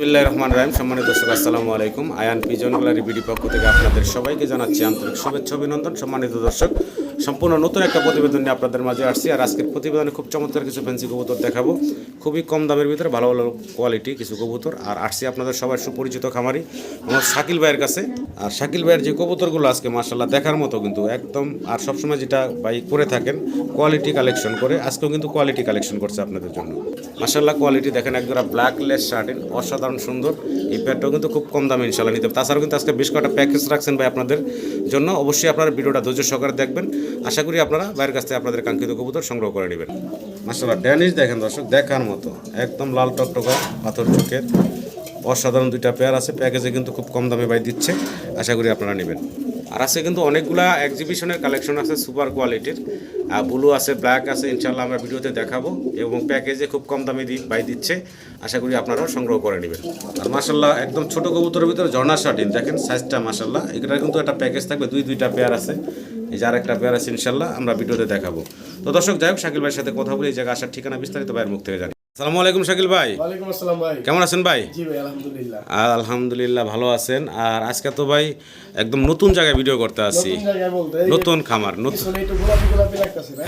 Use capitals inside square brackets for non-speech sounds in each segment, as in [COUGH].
বিল্লাহ রহমান রাহিম। সম্মানিত দর্শক, আসসালামু আলাইকুম। আয়ান পিজন গ্যালারি বিডি পক্ষ থেকে আপনাদের সবাইকে জানাচ্ছি আন্তরিক শুভেচ্ছা, অভিনন্দন। সম্মানিত দর্শক সম্পূর্ণ নতুন একটা প্রতিবেদন নিয়ে আপনাদের মাঝে আসছি। আর আজকের প্রতিবেদনে খুব চমৎকার কিছু ফ্যান্সি কবুতর দেখাবো। খুবই কম দামের ভিতরে ভালো ভালো কোয়ালিটি কিছু কবুতর। আর আসছি আপনাদের সবার সুপরিচিত খামারি, আমার শাকিল ভাইয়ের কাছে। আর শাকিল ভাইয়ের যে কবুতরগুলো আজকে মার্শাল্লাহ দেখার মতো কিন্তু একদম, আর সবসময় যেটা ভাই করে থাকেন কোয়ালিটি কালেকশন করে, আজকেও কিন্তু কোয়ালিটি কালেকশন করছে আপনাদের জন্য। মার্শাল্লাহ কোয়ালিটি দেখেন একজোড়া ব্ল্যাক লেস শার্টেন অসাধারণ সুন্দর। এই প্যাডটাও কিন্তু খুব কম দামে ইনশাল্লাহ নিতে। তাছাড়াও কিন্তু আজকে বেশ কয়েকটা প্যাকেজ রাখছেন ভাই আপনাদের জন্য। অবশ্যই আপনারা ভিডিওটা ধৈর্য সহকারে দেখবেন। আশা করি আপনারা বাইরের কাছ থেকে আপনাদের কাঙ্ক্ষিত কবুতর সংগ্রহ করে নেবেন। মাসাল্লাহ ড্যানিশ দেখেন দর্শক, দেখার মতো। একদম লাল টকটকা পাথর চোখের। অসাধারণ দুইটা পেয়ার আছে প্যাকেজে কিন্তু খুব কম দামে বাই দিচ্ছে। আশা করি আপনারা নেবেন। আর আছে কিন্তু অনেকগুলা এক্সিবিশনের কালেকশন আছে সুপার কোয়ালিটির ব্লু আছে ব্ল্যাক আছে ইনশাল্লাহ আমরা ভিডিওতে দেখাবো। এবং প্যাকেজে খুব কম দামে বাই দিচ্ছে। আশা করি আপনারাও সংগ্রহ করে নেবেন। আর মাসাল্লাহ একদম ছোট কবুতরের ভিতরে ঝর্ণা শার্টিন। দেখেন সাইজটা মাসাল্লাহ এটা কিন্তু একটা প্যাকেজ থাকবে, দুই, দুইটা পেয়ার আছে। এই যে আরেকটা পেয়ার আছে ইনশাল্লাহ আমরা ভিডিওতে দেখাবো। তো দর্শক, যাই হোক, শাকিল ভাইয়ের সাথে কথা বলে এই জায়গায় আসার ঠিকানা বিস্তারিত ভাইয়ের মুখ থেকে জানি আসসালামু আলাইকুম শাকিল ভাই। ওয়ালাইকুম আসসালাম ভাই। কেমন আছেন ভাই? জি ভাই আলহামদুলিল্লাহ। আর আলহামদুলিল্লাহ ভালো আছেন। আর আজকে তো ভাই একদম নতুন জায়গায় ভিডিও করতে আসছি নতুন খামার নতুন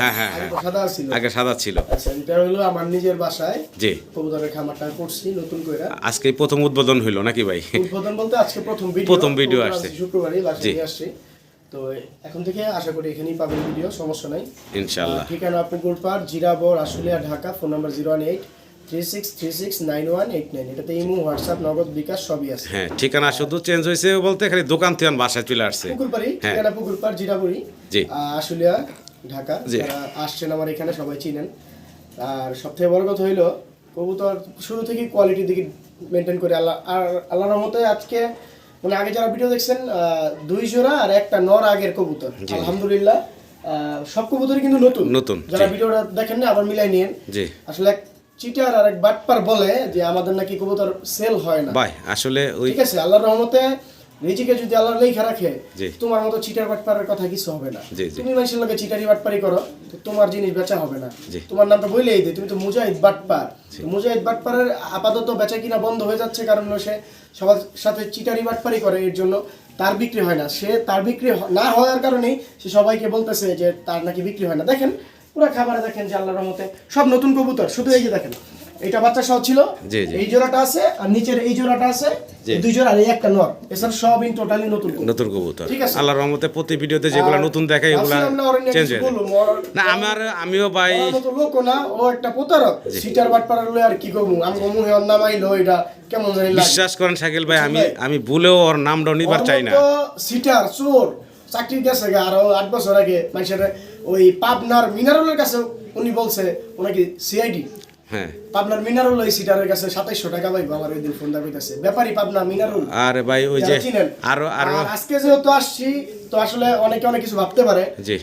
হ্যাঁ, হ্যাঁ, আগে হ্যাঁ। সাদা ছিল। আগে সাদা ছিল। আচ্ছা এটা হলো আমার নিজের বাসায়। জি। কবুতরের খামারটা করছি নতুন করে। আজকে প্রথম উদ্বোধন হইল নাকি ভাই? উদ্বোধন বলতে আজকে প্রথম ভিডিও প্রথম কবুতর আসছে। শুক্রবারই বাসায় আসছি। তো এখন থেকে আশা করি এখানেই পাবেন ভিডিও সমস্যা নাই। ইনশাল্লাহ আর ঠিকানা পুকুর পাড় Jirabo Ashulia Dhaka phone number zero one eight three six three six nine one eight nine এটাতে ইমো হোয়াটসঅ্যাপ নগদ বিকাশ সবই আছে। হ্যাঁ ঠিকানা শুধু চেঞ্জ হয়েছে বলতে খালি দোকান থেকে বাসায় চলে আসছে। পুকুরপাড়ি হ্যাঁ। ঠিকানা পুকুরপাড় জিরাবুড়ি। জি। আশুলিয়া ঢাকা। যারা আসছেন আমার এখানে সবাই চিনেন। আর সবথেকে বড় কথা হইল কবুতর শুরু থেকে কোয়ালিটির দিকে মেনটেন করে আল্লাহ আর আল্লাহর রহমতে আজকে মানে আগে যারা ভিডিও দেখছেন দুই জোড়া আর একটা নর আগের কবুতর। আলহামদুলিল্লাহ সব কবুতরই কিন্তু নতুন। নতুন, যারা ভিডিওটা দেখেন না আবার মিলাই নিয়েন। আসলে চিটার আর এক বাটপার বলে যে আমাদের নাকি কবুতর সেল হয় না। ভাই আসলে ওই ঠিক আছে আল্লাহর রহমতে রিজিকে যদি আল্লাহর লেখা রাখে তোমার মতো চিটার বাটপারের কথা কিছু হবে না। তুমি মানুষের লোকে চিটারি বাটপারি করো তোমার জিনিস বেচা হবে না। তোমার নামটা বললেই দে তুমি তো মুজাহিদ বাটপার। মুজাহিদ বাটপারের আপাতত বেচা কিনা বন্ধ হয়ে যাচ্ছে কারণ সে সবার সাথে চিটারি বাটপারি করে এর জন্য তার বিক্রি হয় না। সে তার বিক্রি না হওয়ার কারণেই সে সবাইকে বলতেছে যে তার নাকি বিক্রি হয় না। দেখেন পুরো খাবারে দেখেন যে আল্লাহর রহমতে সব নতুন কবুতর শুধু এই যে দেখেন এটা বাচ্চা সহ ছিল। এই জোড়াটা আছে আর নিচের এই জোড়াটা আছে দুই জোড়া আর এই একটা নর। এছাড়া সব ইন টোটালি নতুন নতুন কবুতর। ঠিক আছে। আল্লাহর রহমতে প্রতি ভিডিওতে যেগুলো নতুন দেখায় এগুলা না চেঞ্জ হয়ে না আমার আমিও ভাই মতো লোকও না ও একটা প্রতারক। সিটার বাটপাড়ার লই আর কি করব? আমি কমু হে নামাইলো এটা কেমন জানি বিশ্বাস করেন শাকিল ভাই আমি আমি ভুলেও ওর নামটাও নিবার চাই না। সিটার চোর চাকরি গেছে আরও আট বছর আগে মানুষের ওই পাবনার মিনারুলের কাছে উনি বলছে ওনাকে সিআইডি হ্যাঁ। পাবনার মিনারুল ওই সিটারের কাছে সাতাইশশো টাকা পাইবো আমার ওই দিন ফোন দাবি কাছে ব্যাপারী পাবনা মিনারুল। আরে ভাই ওই যে আরও আরও। আজকে যেহেতু আসছি তো আসলে অনেকে অনেক কিছু ভাবতে পারে।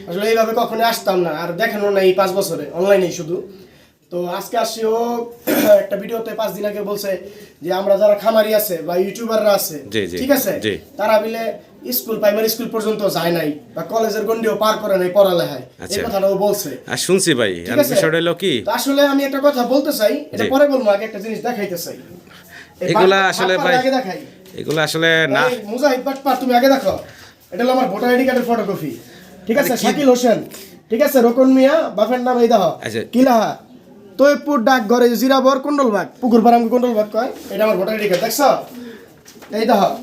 আসলে এইভাবে কখনো আসতাম না আর দেখানো না এই পাঁচ বছরে অনলাইনে শুধু। তো আজকে আসছি ও [COUGHS] একটা ভিডিওতে পাঁচ দিন আগে বলছে যে আমরা যারা খামারি আছে বা ইউটিউবাররা আছে ঠিক আছে? তারা মিলে স্কুল প্রাইমারি স্কুল পর্যন্ত যায় নাই বা কলেজের গন্ডিও পার করে নাই পড়ালেখায়। এই আচ্ছা। কথাটা ও বলছে। আর শুনছি ভাই বিষয়টা হলো কি? আসলে আমি একটা কথা বলতে চাই এটা পরে বলব আগে একটা জিনিস দেখাইতে চাই। এগুলা আসলে ভাই- আগে দেখাই। এগুলো আসলে না। মুজাহিদ বাটপার তুমি আগে দেখো। এটা হলো আমার ভোটার আইডি কার্ডের ফটোকপি ঠিক আছে? শাকিল হোসেন। ঠিক আছে? রোকন মিয়া বাপের নাম এই দেখো। আচ্ছা। কিলাহা। তৈপুর ডাক ঘরে জিরাবর কুণ্ডলবাগ। পুকুর পাড়াম কুণ্ডলবাগ কয়? এটা আমার ভোটার আইডি কার্ড দেখছ? এই দেখো।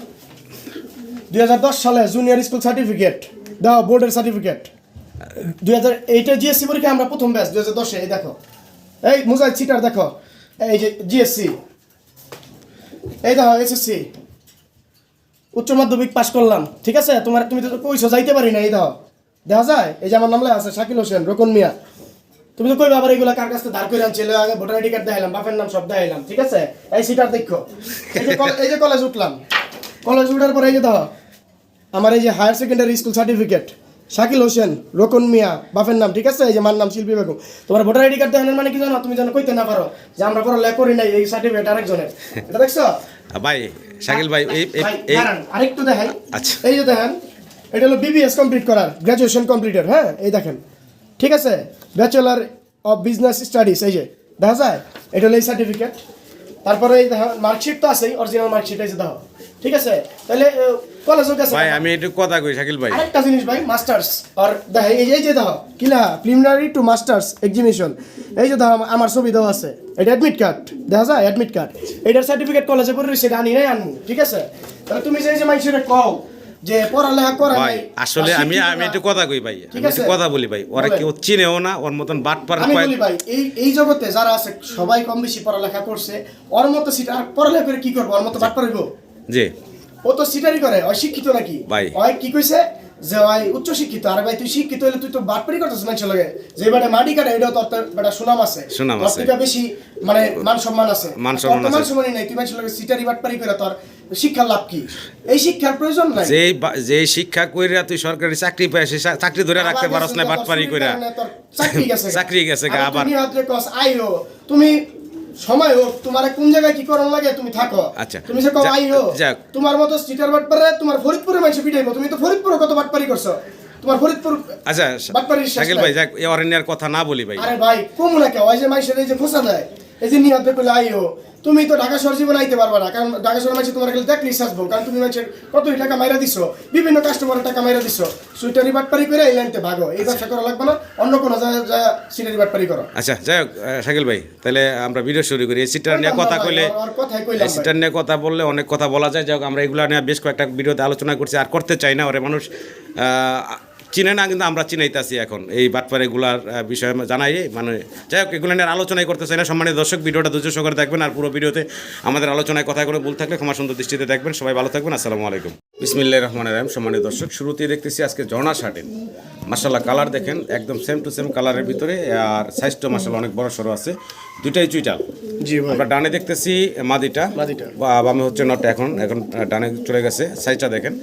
দুই হাজার দশ সালে জুনিয়র স্কুল সার্টিফিকেট দাও বোর্ডের সার্টিফিকেট দুই হাজার এইটা জিএসসি পরীক্ষা আমরা প্রথম ব্যাচ দুই হাজার দশে, এই দেখো। এই মুজাহিদ সিটার দেখো। এই যে জিএসসি এই দেখো এসএসসি উচ্চ মাধ্যমিক পাশ করলাম, ঠিক আছে? তোমার তুমি তো কইছো যাইতে পারি না, এই দাও দেখা যায়, এই যে আমার নাম লেখা আছে শাকিল হোসেন, রকন মিয়া। তুমি তো কইবা আবার এগুলা কার কাছ ধার করে আনছিলে? আগে ভোটার আইডি কার্ড দেখাইলাম, বাপের নাম সব দেখাইলাম, ঠিক আছে? এই সিটার দেখো। এই যে কলেজ উঠলাম। কলেজ উঠার পরে এই যে দাও আমার এই যে higher secondary school certificate Shakil Hossain Rokon Mia বাপের নাম ঠিক আছে? এই যে মার নাম শিল্পী বেগম। তোমার ভোটার আইডি কার্ড দেখানোর মানে কি জানো? তুমি যেন কইতে না পারো যে আমরা কোনো লেখ করি নাই এই সার্টিফিকেট আরেকজনের। এটা দেখছ? ভাই শাকিল ভাই এই আরেকটু দেখাই আচ্ছা। এই যে দেখেন এটা হলো বিবিএস কমপ্লিট করার গ্র্যাজুয়েশন কমপ্লিটের হ্যাঁ? এই দেখেন ঠিক আছে? ব্যাচেলার অফ বিজনেস স্টাডিজ এই যে দেখা যায়? এটা হলো এই সার্টিফিকেট তারপরে এই দেখো মার্কশিট তো আছেই অরিজিনাল মার্কশিট এই যে দেখো। ঠিক আছে? তাহলে কলেজও গেছে ভাই আমি একটু কথা কই শাকিল ভাই। আরেকটা জিনিস ভাই মাস্টার্স। আর দেখো এই যে- এই যে কিলা প্রিলিমিনারি টু মাস্টার্স এক্সিবিশন এই যে আমার ছবি দেওয়া আছে। এটা অ্যাডমিট কার্ড দেখা যায়? অ্যাডমিট কার্ড এটার সার্টিফিকেট কলেজে পড়ে আনি নাই আনব ঠিক আছে? তাহলে তুমি যে যে মাইসের কও যে পড়ালেখা করা ভাই আসলে আমি আমি। একটু কথা কই ভাই। আমি ঠিক একটু আছে। কথা বলি ভাই। ওরা। কেউ চিনেও না ওর মতন বাটপার আমি বলি ভাই এই এই জগতে যারা আছে সবাই কম বেশি পড়ালেখা করছে। ওর মতো সিটা আর পড়ালেখা করে কি করব? ওর মতো বাট পারিব জি। ও তো সিটারি করে ওই শিক্ষিত নাকি? ভাই। ওই কি কইছে? যে ওই উচ্চ শিক্ষিত আরে ভাই তুই শিক্ষিত হলে তুই তো বাটপারি করতেছিস মানুষের লগে। যে বেটা মাটি কাটে এটাও তোর বেটা সুনাম আছে। সুনাম আছে। থেকে বেশি মানে মান সম্মান আছে। মান সম্মান আছে। মান সম্মানই নাই তুই মানুষের লগে সিটারি বাটপারি করে তোর শিক্ষার লাভ কি? এই শিক্ষার প্রয়োজন নাই। যে যে শিক্ষা কইরা তুই সরকারি চাকরি পাই সে চাকরি ধরে রাখতে পারস না বাটপারি তোর কইরা। চাকরি [LAUGHS] গেছে। চাকরি গেছে আবার- তুমি আইও। তুমি সময় হোক তোমার কোন জায়গায় কি করণ লাগে তুমি থাকো। আচ্ছা। তুমি সে যাক- আইও তোমার মতো স্টিটার বাটপারে তোমার ফরিদপুরে মানুষ পিটাইবো। তুমি তো ফরিদপুরে কত বাটপারি করছ? তোমার ফরিদপুর আচ্ছা শাকিল ভাই যাক এই অরণ্যের কথা না বলি ভাই। আরে ভাই কমু না কেউ? ওই যে মানুষের এই যে খোসা দেয়। এই যে নিহত করলে আইও। তুমি তো ঢাকা শহর জীবন আইতে পারবে না কারণ ঢাকা শহর মানুষ তোমার গেলে দেখলি আসব কারণ তুমি মানুষের কতই টাকা মাইরা দিছো বিভিন্ন কাস্টমারের টাকা মাইরা দিছো সুইটারি বাটপারি করে এই লাইনতে ভাগো এই ব্যবসা করা লাগবে না অন্য কোনো জায়গায় যা সিটারি বাটপারি করো। আচ্ছা যাই হোক শাকিল ভাই তাহলে আমরা ভিডিও শুরু করি। এই সিটার নিয়ে কথা কইলে সিটার নিয়ে কথা বললে অনেক কথা বলা যায়। যাই হোক আমরা এগুলো নিয়ে বেশ কয়েকটা ভিডিওতে আলোচনা করছি। আর করতে চাই না ওরে মানুষ। চিনে না কিন্তু আমরা চিনাইতাছি এখন। এই বাটপাড়িগুলার বিষয়ে জানাই। মানে যাই হোক এগুলো নিয়ে আলোচনাই করতে চাই না। সম্মানিত দর্শক ভিডিওটা ধৈর্য সহকারে দেখবেন আর পুরো ভিডিওতে আমাদের আলোচনায় কথা করে ভুল থাকলে ক্ষমা সুন্দর দৃষ্টিতে দেখবেন। সবাই ভালো থাকবেন। আসসালামু আলাইকুম। বিসমিল্লাহ রহমান রহিম। সম্মানিত দর্শক শুরুতেই দেখতেছি আজকে ঝর্ণা শার্টেন মাসাল্লাহ কালার দেখেন একদম সেম টু সেম কালারের ভিতরে আর সাইজটা মাসাল্লাহ অনেক বড় সড়ো আছে। দুইটাই চুইটাল জি আমরা ডানে দেখতেছি মাদিটা। মাদিটা। বা বামে হচ্ছে নটটা এখন। এখন ডানে চলে গেছে। সাইজটা দেখেন।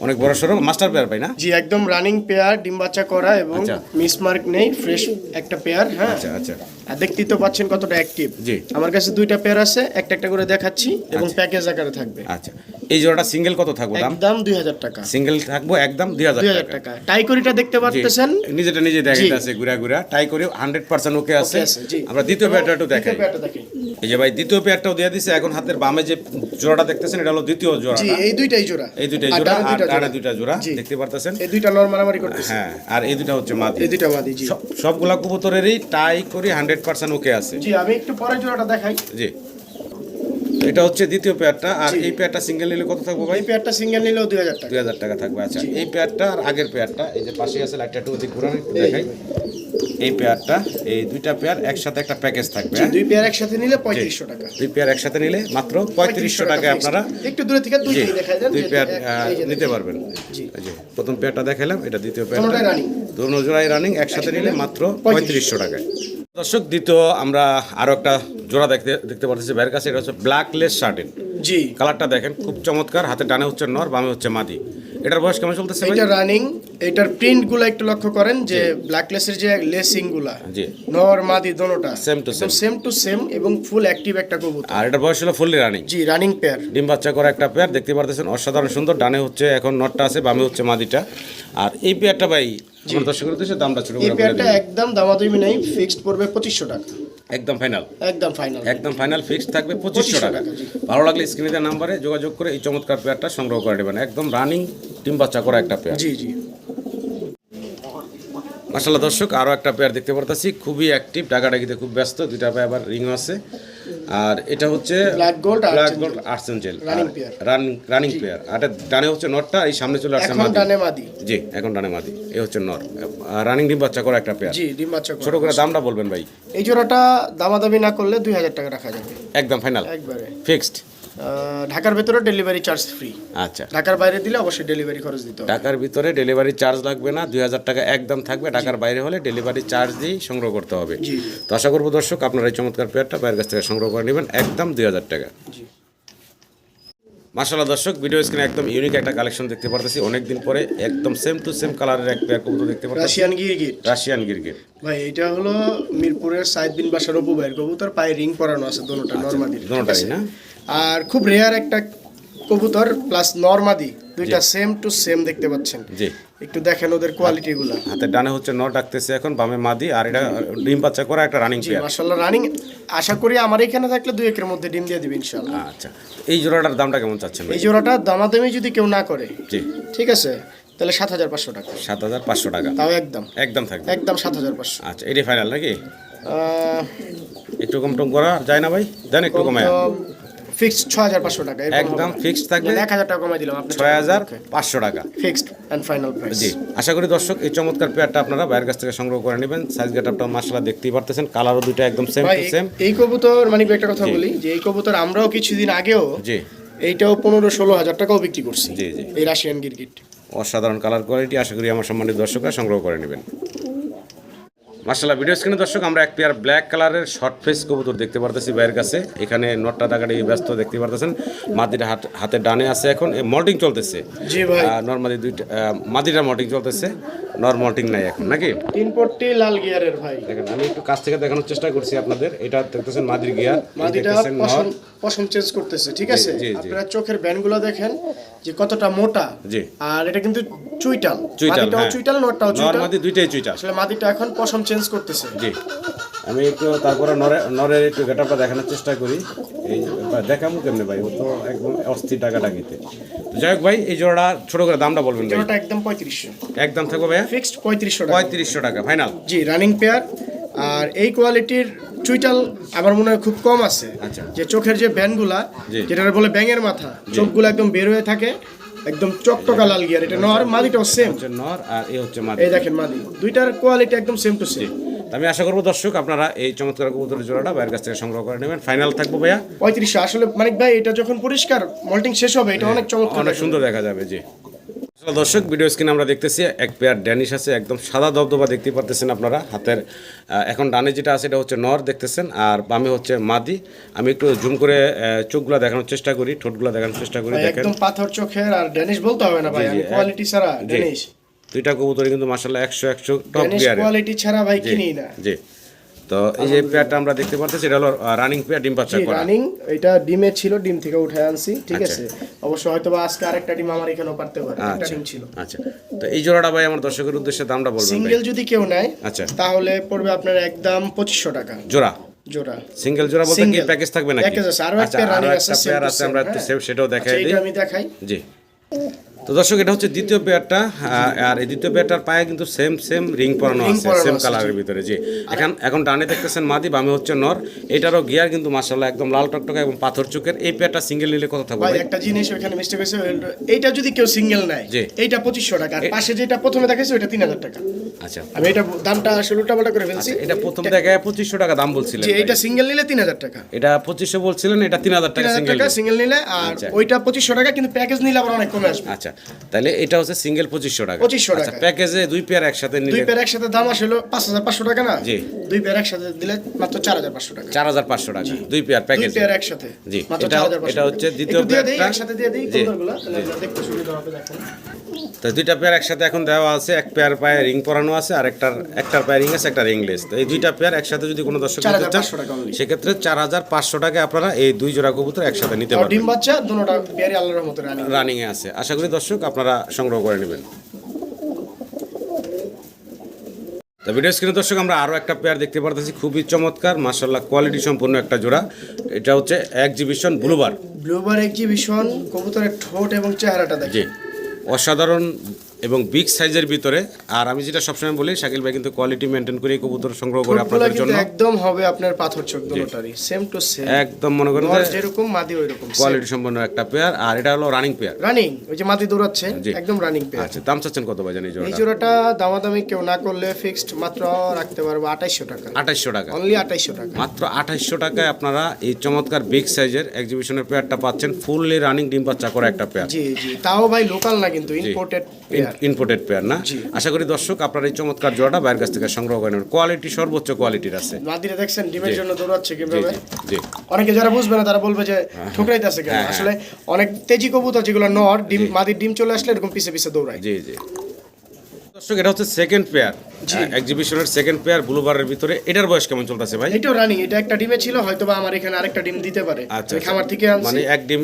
অনেক বড় সরো মাস্টার পেয়ার পাই না? জি একদম রানিং পেয়ার ডিম বাচ্চা করা এবং মিসমার্ক মিস মার্ক নেই ফ্রেশ একটা পেয়ার হ্যাঁ। আচ্ছা আচ্ছা। দেখতেই তো পাচ্ছেন কতটা অ্যাক্টিভ জি। আমার কাছে দুইটা পেয়ার আছে একটা একটা করে দেখাচ্ছি এবং আচ্ছা। প্যাকেজ আকারে থাকবে। আচ্ছা। এই জোড়াটা সিঙ্গেল কত থাকব দাম? একদম দুই হাজার টাকা। সিঙ্গেল থাকব একদম দুই হাজার দুই হাজার টাকা। টাকা। টাইকরিটা দেখতে জি, পারতেছেন? নিজেটা নিজে দেখাইতে আছে ঘুরা ঘুরা। টাই করে হান্ড্রেড পার্সেন্ট ওকে আছে। আমরা দ্বিতীয় পেয়ারটা একটু দেখাই। এই যে ভাই দ্বিতীয় পেয়ারটাও দিয়ে দিছে। এখন হাতের বামে যে জোড়াটা দেখতেছেন এটা হলো দ্বিতীয় জোড়া। জি এই দুইটাই জোড়া। এই দুইটাই জোড়া আর দুইটা জোড়া। দুইটা জোড়া। দেখতে পারতেছেন? এই দুইটা নর মারামারি করতেছে। হ্যাঁ আর এই দুইটা হচ্ছে মাদি। এই দুইটা বাদি জি। সবগুলা কবুতরেরই টাই করি হান্ড্রেড পার্সেন্ট ওকে আছে। জি আমি একটু পরে জোড়াটা দেখাই। জি। এটা হচ্ছে দ্বিতীয় পেয়ারটা আর এই পেয়ারটা সিঙ্গেল নিলে কত থাকবে ভাই? এই পেয়ারটা সিঙ্গেল নিলেও দুই হাজার টাকা। দুই হাজার টাকা থাকবে আচ্ছা। এই পেয়ারটা আর আগের পেয়ারটা এই যে পাশে আছে লাইটটা একটু ওদিক ঘুরান একটু দেখাই। এই পেয়ারটা এই দুইটা পেয়ার একসাথে একটা প্যাকেজ থাকবে হ্যাঁ? দুই পেয়ার একসাথে নিলে পঁয়ত্রিশশো টাকা। দুই পেয়ার একসাথে নিলে মাত্র পঁয়ত্রিশশো টাকায় আপনারা একটু দূরে থেকে দেন দুই পেয়ার নিতে পারবেন। প্রথম পেয়ারটা দেখালাম এটা দ্বিতীয় পেয়ারটা। দুনো জোড়াই রানিং একসাথে নিলে মাত্র পঁয়ত্রিশশো টাকায়। দর্শক দ্বিতীয় আমরা আরও একটা জোড়া দেখতে দেখতে পাচ্ছি ভাইয়ের কাছে এটা হচ্ছে ব্ল্যাক লেস শার্টেন জি। কালারটা দেখেন খুব চমৎকার হাতে ডানে হচ্ছে নর বামে হচ্ছে মাদি। এটার বয়স কেমন চলতেছে এটা রানিং এটার প্রিন্টগুলো একটু লক্ষ্য করেন যে ব্ল্যাকলেসের যে লেসিংগুলা জি। নর মাদি দোনোটা Same to same. Same to same এবং ফুল অ্যাক্টিভ একটা কবুতর। আর এটার বয়স হলো ফুললি রানিং জি রানিং পেয়ার ডিম বাচ্চা করা একটা পেয়ার দেখতে পারতেছেন অসাধারণ সুন্দর। ডানে হচ্ছে এখন নটটা আছে বামে হচ্ছে মাদিটা। আর এই পেয়ারটা ভাই আমার দর্শকের উদ্দেশ্যে দামটা ছোট এই করে বলে পেয়ারটা। একদম দামাদামি নেই ফিক্সড পড়বে পঁচিশশো টাকা। একদম ফাইনাল একদম ফাইনাল একদম ফাইনাল ফিক্সড থাকবে পঁচিশশো 2500 টাকা। ভালো লাগলে স্ক্রিনে দেওয়া নাম্বারে যোগাযোগ করে এই চমৎকার পেয়ারটা সংগ্রহ করে নেবেন। একদম রানিং ডিম বাচ্চা করা একটা পেয়ার জি জি। মাসাল্লাহ দর্শক আরও একটা পেয়ার দেখতে পারতেছি। খুবই অ্যাক্টিভ ডাকাডাকিতে খুব ব্যস্ত দুইটা পায়ে আবার রিংও আছে। আর এটা হচ্ছে আর black gold archangel running running pair আর এটা ডানে হচ্ছে নটটা এই সামনে চলে আসছে মাদি। জি এখন ডানে মাদি। এ হচ্ছে নর রানিং ডিম বাচ্চা করা একটা পেয়ার জি ডিম বাচ্চা ছোট করে দামটা বলবেন ভাই। এই জোড়াটা দামাদামি না করলে দুই হাজার টাকা রাখা যাবে। একদম ফাইনাল একবারে। ফিক্সড ঢাকার ভেতরে ডেলিভারি চার্জ ফ্রি আচ্ছা। ঢাকার বাইরে দিলে অবশ্যই ডেলিভারি খরচ দিতে হবে। ঢাকার ভিতরে ডেলিভারি চার্জ লাগবে না দুই হাজার টাকা একদম থাকবে। ঢাকার বাইরে হলে ডেলিভারি চার্জ দিয়েই সংগ্রহ করতে হবে। তো আশা করব দর্শক আপনারা এই চমৎকার পেয়ারটা বাইরের কাছ থেকে সংগ্রহ করে নেবেন একদম দুই হাজার টাকা। জি। মাসাল্লাহ দর্শক ভিডিও স্ক্রিনে একদম ইউনিক একটা কালেকশন দেখতে পারতেছি। অনেকদিন পরে একদম সেম টু সেম কালারের এক পেয়ার কবুতর দেখতে পারতেছি। রাশিয়ান গিরগিট রাশিয়ান গিরগির ভাই এটা হলো মিরপুরের সাইদ বিন বাসার অপু ভাইয়ের কবুতর পায়ে রিং পরানো আছে দোনোটা নরমাদি দোনোটাই না? আর খুব রেয়ার একটা কবুতর প্লাস নরমাদি দুইটা সেম টু সেম দেখতে পাচ্ছেন। জি। একটু দেখেন ওদের কোয়ালিটি গুলা। হাতের ডানে হচ্ছে নর ডাকতেছে এখন বামে মাদি আর এটা ডিম বাচ্চা করা একটা রানিং পেয়ার মাশাআল্লাহ রানিং আশা করি আমার এখানে থাকলে দুই একের মধ্যে ডিম দিয়ে দিবে ইনশাআল্লাহ। আচ্ছা এই জোড়াটার দামটা কেমন চাচ্ছেন এই জোড়াটা দামাদামি যদি কেউ না করে জি। ঠিক আছে তাহলে সাত হাজার পাঁচশো টাকা। সাত হাজার পাঁচশো টাকা। তাও একদম। একদম থাকবে। একদম সাত হাজার পাঁচশো। আচ্ছা এটাই ফাইনাল নাকি? একটু কম টম করা যায় না ভাই? দেন একটু কমায়। ফিক্সড ছ হাজার পাঁচশো টাকা। একদম fixed থাকবে। এক হাজার টাকা কমাই দিলাম ছয় হাজার পাঁচশো টাকা। ফিক্সড অ্যান্ড ফাইনাল প্রাইস জি। আশা করি দর্শক এই চমৎকার পেয়ারটা আপনারা বাইরের কাছ থেকে সংগ্রহ করে নেবেন। সাইজ গেটআপটা মাসালা দেখতেই পারতেছেন। কালারও দুটো একদম সেম সেম এই কবুতর মানে একটা কথা বলি যে এই কবুতর আমরাও কিছুদিন আগেও জি। এইটাও পনেরো ষোলো হাজার টাকাও বিক্রি করছি। জি, জি। এই রাশিয়ান গিরগিট অসাধারণ কালার কোয়ালিটি আশা করি আমার সম্মানিত দর্শকরা সংগ্রহ করে নেবেন। মার্শাল্লাহ ভিডিও স্ক্রিনে দর্শক আমরা এক পেয়ার ব্ল্যাক কালারের শর্ট ফেস কবুতর দেখতে পারতেছি বাইরের কাছে। এখানে নটটা টাকাটি ব্যস্ত দেখতে পারতেছেন। মাদিটা হাত হাতে ডানে আছে এখন। মল্টিং চলতেছে। জি ভাই। নর্মালি দুইটা মাদিটা মল্টিং চলতেছে। নর মল্টিং নাই এখন নাকি? তিন পট্টি লাল গিয়ারের ভাই। দেখেন আমি একটু কাছ থেকে দেখানোর চেষ্টা করছি আপনাদের। এটা দেখতেছেন মাদির গিয়ার মাদিটা পশম চেঞ্জ করতেছে ঠিক আছে। আপনারা চোখের ব্যান্ডগুলো দেখেন যে কতটা মোটা আর এটা কিন্তু চুইটাল। চুইটাল, হ্যাঁ। চুইটাল নটটাও নর চুইটাল। মাদি দুইটাই চুইটা আসলে মাদিটা এখন পশম চেঞ্জ করতেছে। জি। আমি একটু তারপরে নরে নরের একটু গেটআপটা দেখানোর চেষ্টা করি। এই ভাই, দেখাবো কেমনে ভাই? ও তো একদম অস্থির টাকা টাকিতে যাই হোক ভাই এই জোড়া ছোট করে দামটা বলবেন ভাই। জোড়াটা একদম পঁয়ত্রিশশো। একদম থাকবে ভাইয়া? ফিক্সড পঁয়ত্রিশশো টাকা। পঁয়ত্রিশশো টাকা ফাইনাল জি রানিং পেয়ার আর এই কোয়ালিটির চুইটাল আমার মনে হয় খুব কম আছে। আচ্ছা। যে চোখের যে ব্যান্ডগুলা জি। যেটা বলে ব্যাঙের মাথা চোখগুলো একদম বের হয়ে থাকে একদম চকটকা লাল গিয়ার এটা নর মাদিটাও সেম নর আর এই হচ্ছে মাদি। এই দেখেন মাদি। দুইটার কোয়ালিটি একদম সেম টু সেম আমি আশা করব দর্শক আপনারা এই চমৎকার কবুতরের জোড়াটা বাইরের কাছ থেকে সংগ্রহ করে নেবেন। ফাইনাল থাকব ভাইয়া? পঁয়ত্রিশশো। আসলে মানিক ভাই এটা যখন পরিষ্কার মল্টিং শেষ হবে এটা অনেক চমৎকার অনেক সুন্দর দেখা যাবে জি। দর্শক ভিডিও স্ক্রিনে আমরা দেখতেছি এক পেয়ার ড্যানিশ আছে একদম সাদা দবদবা দেখতে পারতেছেন আপনারা হাতের এখন ডানে যেটা আছে এটা হচ্ছে নর দেখতেছেন আর বামে হচ্ছে মাদি। আমি একটু জুম করে চোখগুলো দেখানোর চেষ্টা করি ঠোঁটগুলো দেখানোর চেষ্টা করি দেখেন। একদম পাথর চোখের আর ড্যানিশ বলতে হবে না ভাই কোয়ালিটি ছাড়া ড্যানিশ দুইটা কবুতরই কিন্তু মাসাল্লাহ একশো একশো টপ ড্যানিশ গিয়ারে কোয়ালিটি ছাড়া ভাই কিনি না। জি। তো এই যে পেয়ারটা আমরা দেখতে পারতেছি এটা হলো রানিং পেয়ার ডিম বাচ্চা করা। রানিং এটা ডিমে ছিল ডিম থেকে উঠে আনছি ঠিক আচ্ছা। আছে? অবশ্য হয়তো বা আজকে আরেকটা ডিম আমার এখানেও পারতে পারে একটা আচ্ছা ডিম ছিল। আচ্ছা। তো এই জোড়াটা ভাই আমার দর্শকের উদ্দেশ্যে দামটা বলবেন সিঙ্গেল যদি কেউ নেয় আচ্ছা। তাহলে পড়বে আপনার একদম পঁচিশশো টাকা। জোড়া? জোড়া। সিঙ্গেল জোড়া বলতে কি প্যাকেজ থাকবে নাকি? Package আছে, আরও আচ্ছা একটা running একটা আছে, আমরা। সেটাও আচ্ছা, দেখাই দিই। এটা আমি দেখাই। জি। তো দর্শক এটা হচ্ছে দ্বিতীয় পেয়ারটা আর এই দ্বিতীয় পেয়ারটার পায়ে কিন্তু সেম সেম রিং পরানো আছে সেম কালারের ভিতরে জি। এখন এখন ডানে দেখতেছেন মাদি বামে হচ্ছে নর। এটারও গিয়ার কিন্তু মাসাল্লাহ একদম লাল টকটকা এবং পাথর চোখের। এই পেয়ারটা সিঙ্গেল নিলে কত থাকবে? একটা জিনিস ওখানে মিস্টেক হয়েছে এইটা যদি কেউ সিঙ্গেল নেয় জি। এইটা পঁচিশশো টাকা আর পাশে যেটা প্রথমে দেখাইছে তিন হাজার টাকা। আচ্ছা। আমি এটা দামটা আসলে উল্টাপাল্টা করে ফেলছি। এটা প্রথম জায়গায় পঁচিশশো টাকা দাম বলছিলেন ভাই। এইটা সিঙ্গেল নিলে তিন হাজার টাকা। এটা পঁচিশশো বলছিলেন এটা তিন হাজার টাকা সিঙ্গেল নিলে। আর আচ্ছা। ওইটা পঁচিশশো টাকা কিন্তু প্যাকেজ নিলে আবার অনেক কমে আসবে। আচ্ছা। তাহলে এটা হচ্ছে সিঙ্গেল পঁচিশশো টাকা। 2500 আচ্ছা টাকা। প্যাকেজে দুই পেয়ার একসাথে নিলে দুই পেয়ার একসাথে দাম আসলে পাঁচ হাজার পাঁচশো টাকা না? জি। দুই পেয়ার একসাথে দিলে মাত্র চার হাজার পাঁচশো টাকা। চার হাজার পাঁচশো টাকা দুই পেয়ার দুই প্যাকেজ পেয়ার একসাথে। জি, এটা- এটা হচ্ছে। দ্বিতীয় দিয়ে দিই একসাথে দিয়ে দিই তাহলে দেখতে সুবিধা হবে দেখেন তো দুইটা পেয়ার একসাথে এখন দেওয়া আছে এক পেয়ার পায়ে রিং পরানো আছে আর একটার একটার পায়ে রিং আছে একটা রিংলেস তো এই দুইটা পেয়ার একসাথে যদি কোনো দর্শক নিতে চান 4500 টাকা only। সেক্ষেত্রে চার হাজার পাঁচশো টাকা আপনারা এই দুই জোড়া কবুতর একসাথে নিতে পারবেন। ডিম বাচ্চা দুটোটা পেয়ারই আল্লাহর মতো রানিং এ। আছে। আশা করি দর্শক আপনারা সংগ্রহ করে নেবেন। তো ভিডিও স্ক্রিনে দর্শক আমরা আরও একটা পেয়ার দেখতে পারতেছি। খুবই চমৎকার মার্শাল্লাহ কোয়ালিটি সম্পূর্ণ একটা জোড়া। এটা হচ্ছে এক্সিবিশন ব্লুবার ব্লুবার এক্সিবিশন কবুতরের ঠোঁট এবং চেহারাটা দেখেন। জি। অসাধারণ এবং বিগ সাইজের ভিতরে আর আমি যেটা সবসময় বলি শাকিল ভাই কিন্তু কোয়ালিটি মেনটেন করে এই কবুতর সংগ্রহ করে আপনাদের জন্য। একদম হবে আপনার পাথর চোখ দুটোটারই সেম টু সেম একদম মনে করেন যে যেরকম মাদি ওইরকম কোয়ালিটি সম্পন্ন একটা পেয়ার আর এটা হলো রানিং পেয়ার রানিং ওই যে মাদি দৌড়াচ্ছে একদম রানিং পেয়ার আচ্ছা দাম চাচ্ছেন কত ভাই জানি এই জোড়াটা? জোড়াটা দামাদামি কেউ না করলে ফিক্সড মাত্র রাখতে পারব আঠাইশশো টাকা। আঠাইশশো টাকা। অনলি আঠাইশশো টাকা। মাত্র আঠাইশশো টাকায় আপনারা এই চমৎকার বিগ সাইজের এক্সিবিশনের পেয়ারটা পাচ্ছেন ফুললি রানিং ডিম বাচ্চা করা একটা পেয়ার জি জি। তাও ভাই লোকাল না কিন্তু ইম্পোর্টেড ইম্পোর্টেড পেয়ার না? আশা করি দর্শক আপনার এই চমৎকার জোড়াটা বাইরের কাছ থেকে সংগ্রহ করে নেবেন। কোয়ালিটি সর্বোচ্চ কোয়ালিটির আছে। মাদিরে দেখছেন ডিমের জন্য দৌড়াচ্ছে কীভাবে? অনেকে যারা বুঝবে না তারা বলবে যে ঠুকরাইতেছে কেন? হ্যাঁ, হ্যাঁ। আসলে অনেক তেজি কবুতর যেগুলো নর ডিম মাদির ডিম চলে আসলে এরকম পিছে পিছে দৌড়ায়। জি জি। দর্শক এটা হচ্ছে সেকেন্ড পেয়ার এক্সিবিশনের সেকেন্ড পেয়ার ব্লুবারের ভিতরে। এটার বয়স কেমন চলতেছে ভাই? এটাও রানিং এটা একটা ডিমে ছিল হয়তো বা আমার এখানে আরেকটা ডিম দিতে পারে। আচ্ছা খামার থেকে আনছি। মানে এক ডিম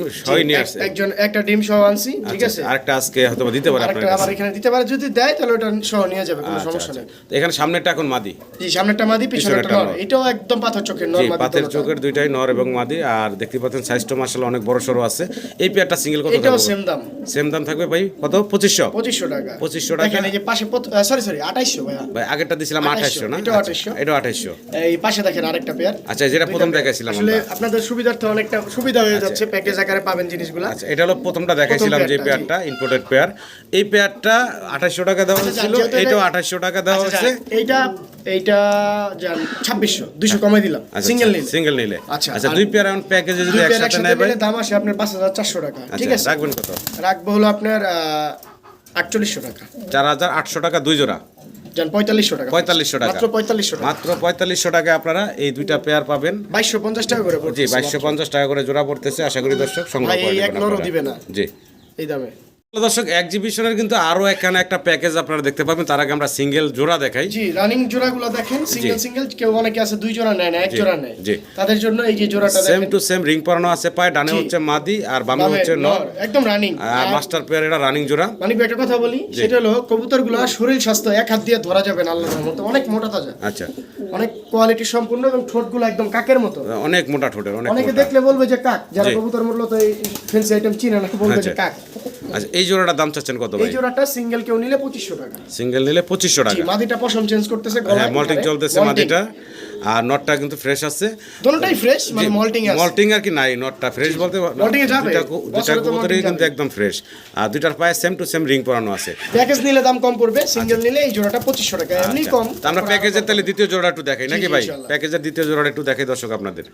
নিয়ে আসছে। একজন একটা ডিম সহ আনছি ঠিক আচ্ছা, আছে? আরেকটা আজকে হয়তো বা দিতে পারে আপনার আরেকটা আবার এখানে দিতে পারে যদি দেয় তাহলে ওটা সহ নিয়ে যাবে কোনো আচ্ছা, সমস্যা আচ্ছা। নেই। তো এখানে সামনেটা এখন মাদি? জি সামনেরটা মাদি নর। এটাও একদম পাথর চোখের নর মাদি পাতের চোখের দুইটাই নর এবং মাদি আর দেখতে পাচ্ছেন সাইজটা মাসাল অনেক বড় সরো আছে। এই পেয়ারটা সিঙ্গেল কত এটাও সেম দাম। সেম দাম থাকবে ভাই? কত? পঁচিশশো? পঁচিশশো টাকা। 2500 টাকা। এই যে পাশে সরি সরি আঠাইশশো ভাইয়া। ভাই আগেরটা দিছিলাম 2800 আঠাশশো না? এটাও আচ্ছা, 2800 এটাও আঠাশশো। এই পাশে দেখেন আরেকটা পেয়ার আচ্ছা যেটা প্রথম দেখাইছিলাম আসলে আপনাদের সুবিধার্থে অনেকটা সুবিধা হয়ে যাচ্ছে প্যাকেজ আকারে পাবেন জিনিসগুলো। আচ্ছা এটা হলো প্রথমটা দেখাইছিলাম যে পেয়ারটা, ইম্পোর্টেড পেয়ার এই পেয়ারটা টাকা দেওয়া আচ্ছা, হয়েছিল এটা- আঠাশশো টাকা দেওয়া আচ্ছা, হয়েছে এইটা এইটা যান ছাব্বিশশো দুইশো কমাই দিলাম সিঙ্গেল নিলে। সিঙ্গেল নিলে। আচ্ছা, আচ্ছা দুই পেয়ার এখন প্যাকেজে যদি একসাথে নেয় ভাই দাম আসে আপনার পাঁচ হাজার চারশো টাকা ঠিক আচ্ছা আছে? রাখবেন কত? রাখব হলো আপনার আটচল্লিশশো টাকা। চার হাজার আটশো টাকা দুই জোড়া। যান পঁয়তাল্লিশশো টাকা পঁয়তাল্লিশশো টাকা। মাত্র পঁয়তাল্লিশশো টাকা। মাত্র পঁয়তাল্লিশশো টাকা আপনারা এই দুইটা পেয়ার পাবেন। বাইশশো পঞ্চাশ টাকা করে জি বাইশশো পঞ্চাশ টাকা করে জোড়া পড়তেছে। আশা করি দর্শক সংগ্রহ এক নরও দিবে না। জি। এই দামে। দর্শক এক্সিবিশনের কিন্তু আরও এখানে একটা প্যাকেজ আপনারা দেখতে পাবেন। তার আগে আমরা সিঙ্গেল জোড়া দেখাই। জি রানিং জোড়াগুলো দেখেন সিঙ্গেল সিঙ্গেল কেউ অনেকে আছে দুই জোড়া নেয় না এক জোড়া নেয়। জি। তাদের জন্য এই যে জোড়াটা সেম টু সেম রিং পরানো আছে পায় ডানে হচ্ছে মাদি আর বামে হচ্ছে নর। একদম রানিং আর মাস্টার পেয়ার এটা রানিং জোড়া। মানে একটা কথা বলি সেটা হলো কবুতরগুলো শরীর স্বাস্থ্য এক হাত দিয়ে ধরা যাবে না আল্লাহর মতো অনেক মোটা তাজা। আচ্ছা। অনেক কোয়ালিটি সম্পূর্ণ এবং ঠোঁটগুলো একদম কাকের মতো। অনেক মোটা ঠোঁটের অনেক অনেকে দেখলে বলবে যে কাক যারা। কবুতর মূলত এই ফেন্সি আইটেম চিনে না বলবে যে আচ্ছা। কাক। আচ্ছা এই জোড়াটার দাম চাচ্ছেন কত এই জোড়াটা সিঙ্গেল কেউ নিলে পঁচিশশো টাকা। সিঙ্গেল নিলে পঁচিশশো টাকা। মাদিটা পশম চেঞ্জ করতেছে হ্যাঁ মল্টিং চলতেছে মাদিটা। আর নটটা কিন্তু ফ্রেশ আছে। দোনোটাই ফ্রেশ মানে মল্টিং আছে। মল্টিং আর কি নাই নটটা ফ্রেশ বলতে Malting এ যাবে। দুইটা কবুতরই কিন্তু একদম ফ্রেশ আর দুইটার পায়ে সেম টু সেম রিং পরানো আছে। প্যাকেজ নিলে দাম কম পড়বে সিঙ্গেল নিলে এই জোড়াটা পঁচিশশো টাকা এমনি আচ্ছা। কম। তা আমরা প্যাকেজের তাহলে দ্বিতীয় জোড়া একটু দেখাই নাকি ভাই? প্যাকেজের দ্বিতীয় জোড়াটা একটু দেখাই দর্শক আপনাদের।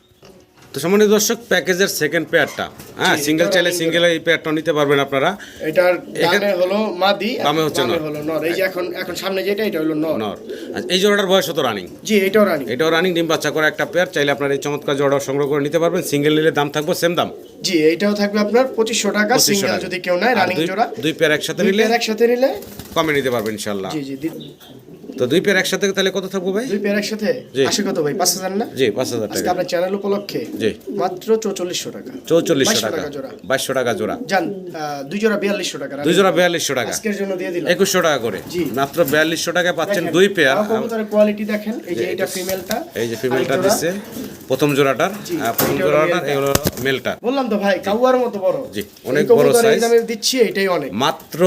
তো সম্মানিত দর্শক প্যাকেজের সেকেন্ড পেয়ারটা হ্যাঁ সিঙ্গেল চাইলে সিঙ্গেল এই পেয়ারটা নিতে পারবেন আপনারা। এটার এখানে- হলো মাদি বামে হচ্ছে নর। হলো নর। এই যে এখন এখন সামনে যেটা এটা হলো নর। নর। আচ্ছা, এই জোড়াটার বয়স হতো রানিং জি এটাও রানি এটাও রানিং ডিম বাচ্চা করে একটা পেয়ার চাইলে আপনারা এই চমৎকার জোড়া সংগ্রহ করে নিতে পারবেন। সিঙ্গেল নিলে দাম থাকবে সেম দাম। জি এইটাও থাকবে আপনার পঁচিশশো টাকা। 2500 সিঙ্গেল। যদি কেউ নেয় রানিং জোড়া। দুই পেয়ার একসাথে নিলে পেয়ার একসাথে নিলে কমে নিতে পারবেন ইনশাল্লাহ জি জি তো দুই পেয়ার একসাথে তাহলে কত থাকব ভাই? দুই পেয়ার একসাথে? আসে কত ভাই? পাঁচ হাজার না? জি পাঁচ হাজার টাকা। আপনার চ্যানেল উপলক্ষে। জি। মাত্র চৌচল্লিশশো টাকা। চৌচল্লিশশো টাকা। টাকা জোড়া। বাইশশো টাকা জোড়া। যান দুই জোড়া বিয়াল্লিশশো টাকা দুই জোড়া বিয়াল্লিশশো টাকা। আজকের জন্য দিয়ে দিলাম। একুশশো টাকা করে। মাত্র বিয়াল্লিশশো টাকায় পাচ্ছেন দুই পেয়ার কবুতরের কোয়ালিটি দেখেন। এই যে এটা ফিমেলটা এই যে ফিমেলটা দিচ্ছে প্রথম জোড়াটার। প্রথম জোড়াটার। এগুলো মেলটা বললাম তো ভাই কাউয়ার মতো বড়। জি, অনেক বড় size। দামে দিচ্ছি এটাই অনেক। মাত্র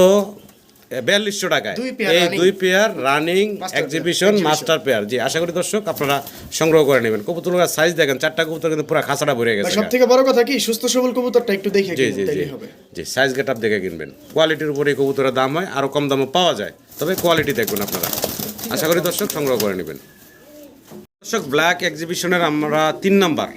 বিয়াল্লিশশো টাকায়। এই দুই pair running exhibition master pair. জি আশা করি দর্শক আপনারা সংগ্রহ করে নেবেন। কবুতরের সাইজ দেখেন চারটা কবুতর কিন্তু পুরো খাঁচাটা ভরে গেছে সব থেকে বড় কথা কি সুস্থ সবল কবুতরটা একটু দেখে জি জি জি। জি সাইজ গেট আপ দেখে কিনবেন। কোয়ালিটির উপরে কবুতরের দাম হয় আরও কম দামও পাওয়া যায়। তবে কোয়ালিটি দেখবেন আপনারা। আশা করি দর্শক সংগ্রহ করে নেবেন। দর্শক ব্ল্যাক এক্সিবিশনের আমরা তিন নাম্বার।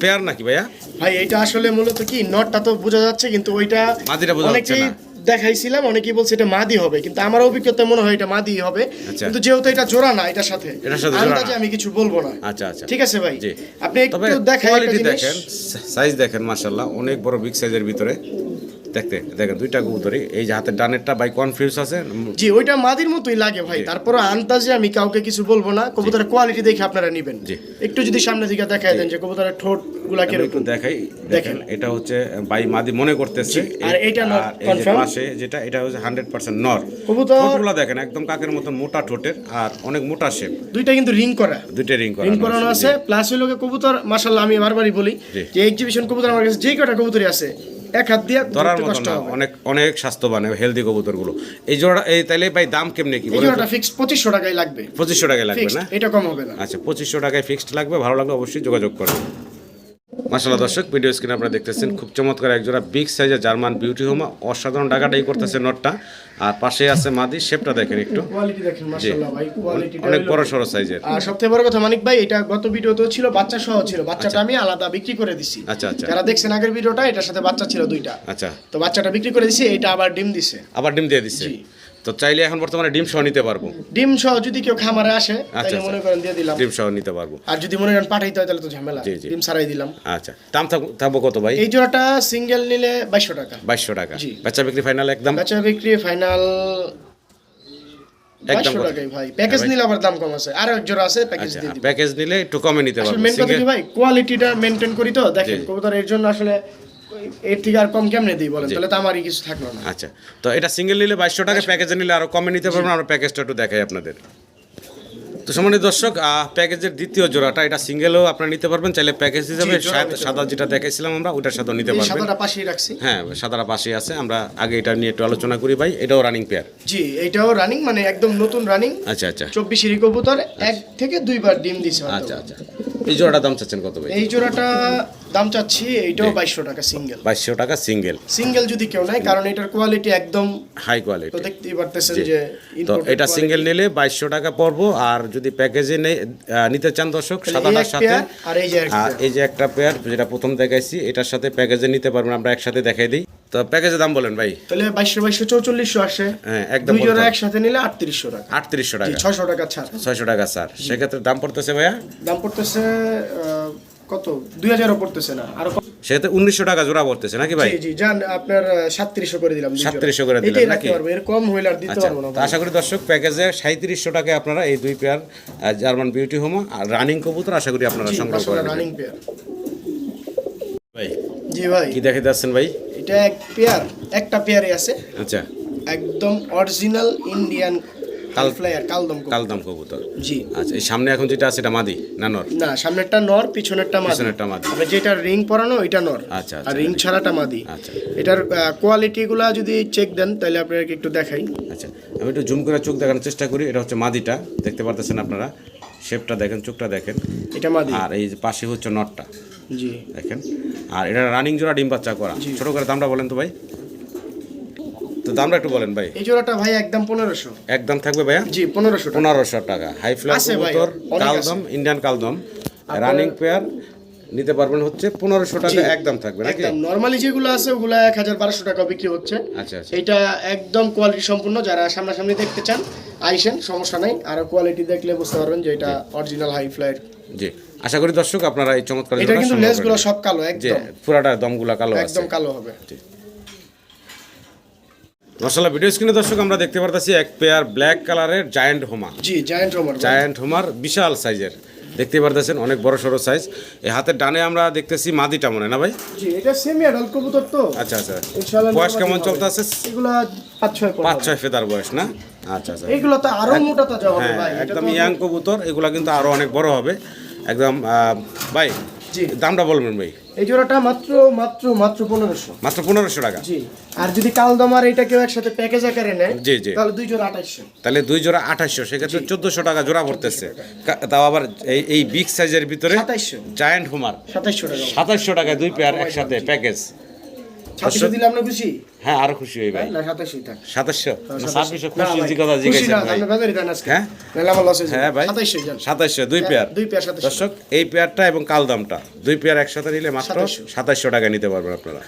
পেয়ার নাকি ভাইয়া? ভাই এটা আসলে মূলত কি নটটা তো বোঝা যাচ্ছে কিন্তু ওইটা মাদিটা বোঝা যাচ্ছে অনেকেই না। দেখাইছিলাম অনেকেই বলছে এটা মাদি হবে কিন্তু আমার অভিজ্ঞতা মনে হয় এটা মাদি হবে আচ্ছা। কিন্তু যেহেতু এটা জোড়া না এটার সাথে। এটার সাথে আন্দাজে আমি কিছু বলব না। আচ্ছা আচ্ছা। ঠিক আছে ভাই? আপনি একটু দেখাই দেখেন সাইজ দেখেন মাশাআল্লাহ অনেক বড় বিগ সাইজের ভিতরে। দেখতে দেখেন দুইটা কবুতরই। এই যে হাতের ডানেরটা বাই কনফিউজ আছে জি ওইটা মাদির মতোই লাগে ভাই। তারপর আন্দাজে আমি কাউকে কিছু বলব না কবুতরের কোয়ালিটি দেখে আপনারা নেবেন। জি। একটু যদি সামনে দিকে দেখাই দেন যে কবুতরের ঠোঁটগুলা কীরকম। দেখাই। দেখেন। এটা হচ্ছে বাই মাদি মনে করতেছে। আর এইটা নর, যে? পাশে যেটা এটা হচ্ছে হান্ড্রেড পার্সেন্ট নর কবুতর- ঠোঁটগুলো দেখেন একদম কাকের মতন মোটা ঠোঁটের আর অনেক মোটা শেপ দুইটা কিন্তু রিং করা। দুইটা রিং রিং করানো আছে প্লাস হইল কবুতর মাশাল্লাহ আমি বারবারই বলি। যে এক্সিবিশন কবুতর আমার কাছে যেই কটা কবুতরই আছে এক হাত দিয়ে ধরার মতো না অনেক অনেক স্বাস্থ্যবান হেলদি কবুতরগুলো। এই জোড়া এই তাহলে ভাই দাম কেমনে কি? এই বলেন জোড়াটা ফিক্স পঁচিশশো টাকাই লাগবে। পঁচিশশো টাকায় লাগবে না? এটা কম হবে না। আচ্ছা পঁচিশশো টাকায় ফিক্সড লাগবে ভালো লাগলে অবশ্যই যোগাযোগ করুন মাসাল্লাহ দর্শক ভিডিও স্ক্রিনে আপনারা দেখতেছেন খুব চমৎকার একজোড়া বিগ সাইজের জার্মান বিউটি হোমা অসাধারণ টাকাটাই করতেছে নটটা। আর পাশে আছে মাদি শেপটা দেখেন একটু। অনেক বড় সড়ো সাইজের আর সবথেকে বড় কথা মানিক ভাই এটা গত ভিডিওতেও ছিল বাচ্চা সহ ছিল। বাচ্চাটা আমি আলাদা বিক্রি করে দিছি। আচ্ছা, আচ্ছা। যারা দেখছেন আগের ভিডিওটা এটার সাথে বাচ্চা ছিল দুইটা। আচ্ছা। তো বাচ্চাটা বিক্রি করে দিছি এটা আবার ডিম দিছে। আবার ডিম দিয়ে দিচ্ছে জি। তো চাইলে এখন বর্তমানে ডিম সহ নিতে পারব। ডিম সহ যদি কেউ খামারে আসে আচ্ছা, তাহলে আচ্ছা। মনে করেন দিয়ে দিলাম। ডিম সহ নিতে পারব। আর যদি মনে করেন পাঠাইতে হয় তাহলে তো ঝামেলা। ডিম ছাড়াই দিলাম। আচ্ছা দাম থাকব কত ভাই? এই জোড়াটা সিঙ্গেল নিলে বাইশশো টাকা। বাইশশো টাকা। জি। বাচ্চা বিক্রি ফাইনাল একদম? বেচা বিক্রি ফাইনাল একদম টাকাই ভাই। প্যাকেজ নিলে আবার দাম কম আছে। আরও এক জোড়া আছে প্যাকেজ আচ্ছা দিয়ে দিবো। প্যাকেজ নিলে একটু কমে নিতে মেন কথা কি ভাই? কোয়ালিটিটা মেনটেন করি তো। দেখেন। কবুতর এর জন্য আসলে এর থেকে আর কম কেমনে দিই বলেন? তাহলে তো আমারই কিছু থাকল না। আচ্ছা তো এটা সিঙ্গেল নিলে বাইশশো টাকা প্যাকেজে নিলে আরও কমে নিতে পারবেন আমরা প্যাকেজটা একটু দেখাই আপনাদের। তো সম্মানিত দর্শক প্যাকেজের দ্বিতীয় জোড়াটা এটা সিঙ্গেলও আপনারা নিতে পারবেন চাইলে প্যাকেজ হিসাবে সাদা- যেটা দেখাইছিলাম আমরা ওটার সাথেও নিতে পারবেন। সাদাটা পাশেই রাখছি। হ্যাঁ সাদারা পাশে আছে আমরা আগে এটা নিয়ে একটু আলোচনা করি ভাই এটাও রানিং পেয়ার জি এইটাও রানিং মানে একদম নতুন রানিং আচ্ছা আচ্ছা। চব্বিশেরই কবুতর এক থেকে দুইবার ডিম দিছে আচ্ছা আচ্ছা। এই জোড়াটার দাম চাচ্ছেন কত ভাই? এই জোড়াটা দাম চাচ্ছি এইটাও বাইশশো টাকা সিঙ্গেল বাইশশো টাকা সিঙ্গেল সিঙ্গেল যদি কেউ নেয় কারণ এটার কোয়ালিটি একদম হাই তো কোয়ালিটি দেখতেই পারতেছেন যে তো এটা সিঙ্গেল নিলে বাইশশো টাকা পড়ব আর যদি প্যাকেজে নিতে চান দর্শক সাদাটার সাথে। আর এই যে একটা পেয়ার যেটা প্রথম দেখাইছি এটার সাথে প্যাকেজে নিতে পারবেন আমরা একসাথে দেখাই দিই। তো প্যাকেজের দাম বলেন ভাই। তাহলে বাইশশো বাইশশো চৌচল্লিশশো আসে। হ্যাঁ, একদম দুই জোড়া একসাথে নিলে আটত্রিশশো টাকা। আটত্রিশশো টাকা। ছয়শো টাকা ছাড়। ছয়শো টাকা স্যার সেক্ষেত্রে দাম পড়তেছে ভাইয়া? দাম পড়তেছে কত? দুই হাজারও পড়তেছে না। আরও সেক্ষেত্রে উনিশশো টাকা জোড়া পড়তেছে নাকি ভাই? জি যান আপনার সাতত্রিশশো করে দিলাম। 3700 করে এটাই নাকি? এর কম হইলে আর দিতে আচ্ছা পারব না আশা করি দর্শক প্যাকেজে সাঁত্রিশশো টাকায় আপনারা এই দুই পেয়ার জার্মান বিউটি হোমো আর রানিং কবুতর আশা করি আপনারা সংগ্রহ করেন রানিং পেয়ার ভাই জি ভাই। কি দেখে যাচ্ছেন ভাই? এটা এক পেয়ার একটা পেয়ারে আছে। আচ্ছা। একদম অরিজিনাল ইন্ডিয়ান কাল কাল- ফ্লায়ার কালদম কবুতর। কালদাম কবুতর। জি। আচ্ছা এই সামনে এখন যেটা আছে এটা মাদি না নর? না সামনেরটা নর পিছনেরটা মাদি। পিছনেরটা মাদি। আপনার যেটা রিং পরানো নর। আচ্ছা, আর আচ্ছা। রিং ছাড়াটা মাদি। আচ্ছা। এটার কোয়ালিটিগুলা যদি চেক দেন তাহলে একটু দেখাই। আচ্ছা আমি একটু জুম করে চোখ দেখানোর চেষ্টা করি। এটা হচ্ছে মাদিটা। দেখতে পারতেছেন আপনারা? শেপটা দেখেন চোখটা দেখেন। এটা মাদি। আর এই পাশে হচ্ছে নটটা। জি। দেখেন। আর এটা রানিং জোড়া ডিম বাচ্চা করা। ছোট করে দামটা বলেন তো ভাই। দামটা একটু বলেন ভাই। এই জোড়াটা ভাই একদম পনেরোশো। একদম থাকবে ভাইয়া? জি পনেরোশো পনেরোশো টাকা। হাই কবুতর কালদম ইন্ডিয়ান কালদম। রানিং পেয়ার নিতে পারবেন হচ্ছে পনেরোশো টাকা একদম থাকবে নাকি? একদম। নর্মালি যেগুলো আছে ওগুলো এক হাজার বারোশো টাকা বিক্রি হচ্ছে। আচ্ছা আচ্ছা। এটা একদম কোয়ালিটি সম্পূর্ণ। যারা সামনাসামনি দেখতে চান আইসেন সমস্যা নাই। আর কোয়ালিটি দেখলে বুঝতে পারবেন যে এটা অরিজিনাল হাই ফ্লাইট জি। আশা করি দর্শক আপনারা এই চমৎকার এটা কিন্তু লেসগুলো সব কালো একদম। পুরাটা দমগুলা কালো একদম কালো হবে। মশলা ভিডিও স্ক্রিনে দর্শক আমরা দেখতে পারতেছি এক পেয়ার ব্ল্যাক কালারের জায়ান্ট হোমা জি জায়ান্ট রোমার জায়ান্ট হোমার বিশাল সাইজের দেখতে পারতেছেন অনেক বড় সড়ো সাইজ এই হাতের ডানে আমরা দেখতেছি মাদিটা মনে হয় না ভাই? জি এটা সেমি অ্যাডাল্ট কবুতর তো। আচ্ছা আচ্ছা। ইনশাআল্লাহ বয়স কেমন হবে। চলতে আছে এগুলা পাঁচ ছয় পর পাঁচ হবে। ছয় ফেদার বয়স না? আচ্ছা আচ্ছা। এইগুলো তো আরও মোটা তাজা হবে হ্যাঁ ভাই। একদম ইয়াং কবুতর এগুলা কিন্তু আরও অনেক বড় হবে। একদম ভাই জি। দামটা বলবেন ভাই। এই জোড়াটা মাত্র মাত্র মাত্র পনেরোশো। মাত্র পনেরোশো টাকা। জি। আর যদি কালদমার এটা কেউ একসাথে প্যাকেজ আকারে নেয় জি জি। তাহলে দুই জোড়া আঠাশশো তাহলে দুই জোড়া আঠাশশো সেক্ষেত্রে চোদ্দশো টাকা জোড়া পড়তেছে। তাও আবার এই এই বিগ সাইজের ভিতরে সাতাইশশো। জায়ান্ট হোমার সাতাইশশো টাকা। সাতাইশশো টাকায় দুই পেয়ার একসাথে প্যাকেজ ছাব্বিশশো দিলে আপনি খুশি? হ্যাঁ আরও খুশি হই ভাই। না সাতাইশই থাক। সাতাশশো? ছাব্বিশশো খুশি যে কথা জিজ্ঞাসা না, ভাই। আপনি বাজারে দেন আজকে। হ্যাঁ? নাহলে আমার loss হয়ে যাবে। হ্যাঁ ভাই। সাতাশশো দুই পেয়ার। দুই পেয়ার দর্শক এই পেয়ারটা এবং কালদামটা দুই পেয়ার একসাথে নিলে মাত্র 2700 সাতাশশো টাকা নিতে পারবেন আপনারা।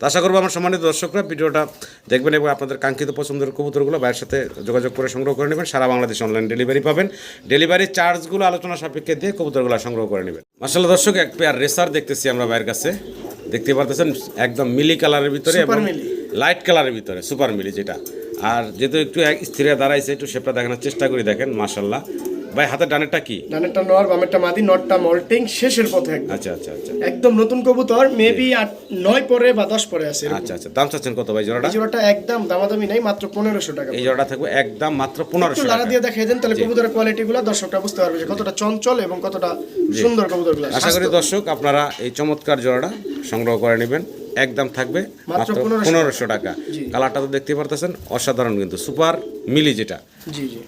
তো আশা করব আমার সম্মানিত দর্শকরা ভিডিওটা দেখবেন এবং আপনাদের কাঙ্ক্ষিত পছন্দের কবুতরগুলো বাইরের সাথে যোগাযোগ করে সংগ্রহ করে নেবেন। সারা বাংলাদেশ অনলাইন ডেলিভারি পাবেন। ডেলিভারি চার্জগুলো আলোচনা সাপেক্ষে দিয়ে কবুতরগুলো সংগ্রহ করে নেবেন। মাসাল্লাহ দর্শক এক পেয়ার রেসার দেখতেছি আমরা বাইরের কাছে। দেখতে পারতেছেন একদম মিলি কালারের ভিতরে এবং লাইট কালারের ভিতরে সুপার মিলি যেটা। আর যেহেতু একটু এক স্থিরে দাঁড়াইছে একটু শেপটা দেখানোর চেষ্টা করি দেখেন মাসাল্লাহ ভাই হাতের ডানেরটা কি? ডানেরটা নর, বামেরটা মাদি, নরটা molting, শেষের পথে একদম। আচ্ছা আচ্ছা আচ্ছা। একদম নতুন কবুতর মেবি আট নয় পরে বা দশ পরে আছে আচ্ছা আচ্ছা। দাম চাচ্ছেন কত ভাই জোড়াটা? জোড়াটা একদম দামাদামি নাই মাত্র পনেরোশো টাকা এই জোড়াটা থাকবে একদম মাত্র পনেরোশো টাকা। দিয়ে দেখাই দেন তাহলে কবুতরের কোয়ালিটি গুলো দর্শকরা বুঝতে পারবে যে কতটা চঞ্চল এবং কতটা সুন্দর কবুতরগুলো আশা করি দর্শক আপনারা এই চমৎকার জোড়াটা সংগ্রহ করে নেবেন। একদম থাকবে মাত্র মাত্র 1500 পনেরোশো টাকা। কালারটা তো দেখতে পারতেছেন অসাধারণ কিন্তু সুপার মিলি যেটা। জি জি।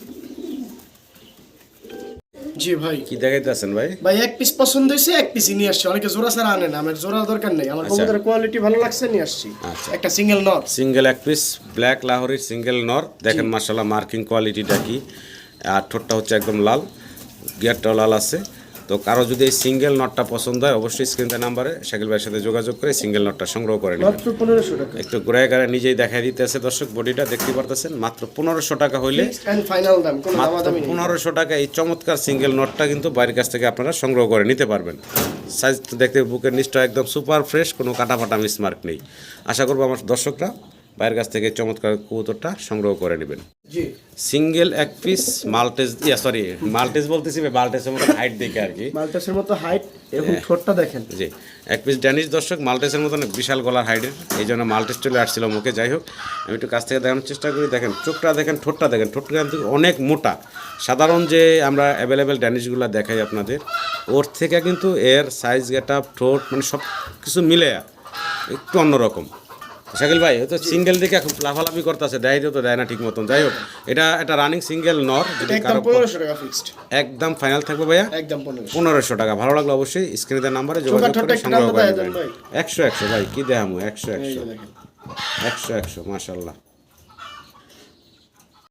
জি ভাই। কি দেখাইতেছেন ভাই? ভাই এক পিস পছন্দ হয়েছে এক পিসই নিয়ে আসছি। অনেকে জোড়া ছাড়া আনে না আমার জোড়া দরকার নেই। আমার কবুতরের কোয়ালিটি ভালো লাগছে নিয়ে আসছি। আচ্ছা। একটা সিঙ্গেল নর সিঙ্গেল এক পিস ব্ল্যাক লাহোরির সিঙ্গেল নর দেখেন মার্শাল্লাহ মার্কিং কোয়ালিটিটা কি। আর ঠোঁটটা হচ্ছে একদম লাল গিয়ারটাও লাল আছে। তো কারও যদি এই সিঙ্গেল নটটা পছন্দ হয় অবশ্যই স্ক্রিনতে নাম্বারে শাকিল ভাইয়ের সাথে যোগাযোগ করে সিঙ্গেল নটটা সংগ্রহ করে নেবেন। মাত্র পনেরোশো টাকা। একটু ঘুরে গাড়ে নিজেই দেখাই দিতে আছে দর্শক বডিটা দেখতে পারতেছেন মাত্র পনেরোশো টাকা হইলে মাত্র পনেরোশো টাকা এই চমৎকার সিঙ্গেল নটটা কিন্তু বাইরের কাছ থেকে আপনারা সংগ্রহ করে নিতে পারবেন। সাইজ দেখতে বুকের নিচটা একদম সুপার ফ্রেশ কোনো কাটা ফাটা মিসমার্ক নেই। আশা করব আমার দর্শকরা বাইরের কাছ থেকে চমৎকার কবুতরটা সংগ্রহ করে নেবেন। সিঙ্গেল এক piece maltese yeah sorry maltese বলতেছি মাল্টেজের মতো হাইট দেখে আর কি। মালটাসের মতো হাইট এবং ঠোঁটটা দেখেন। জি। এক পিস ড্যানিশ দর্শক মাল্টেসের মতন বিশাল গলার হাইটের এই জন্য মাল্টেস চলে আসছিল মুখে যাই হোক। আমি একটু কাছ থেকে দেখানোর চেষ্টা করি। দেখেন চোখটা দেখেন ঠোঁটটা দেখেন। ঠোঁটটা কিন্তু অনেক মোটা। সাধারণ যে আমরা অ্যাভেলেবেল ড্যানিশগুলো দেখাই আপনাদের ওর থেকে কিন্তু এর সাইজ গেট আপ ঠোঁট মানে সব কিছু মিলে একটু অন্যরকম। শাকিল ভাই হয়তো তো সিঙ্গেল দিকে এখন লাফালাফি করতেছে দেয় তো দেয় না ঠিক মতন। যাই হোক এটা একটা রানিং সিঙ্গেল নর যদি একদম ফাইনাল থাকবে ভাইয়া? একদম পনেরোশো। টাকা। ভালো লাগল অবশ্যই স্ক্রিনে নাম্বারে যোগাযোগ করে সংগ্রহ করে। একশো একশো ভাই কি দেখামো একশো একশো। একশো একশো মাশাল্লাহ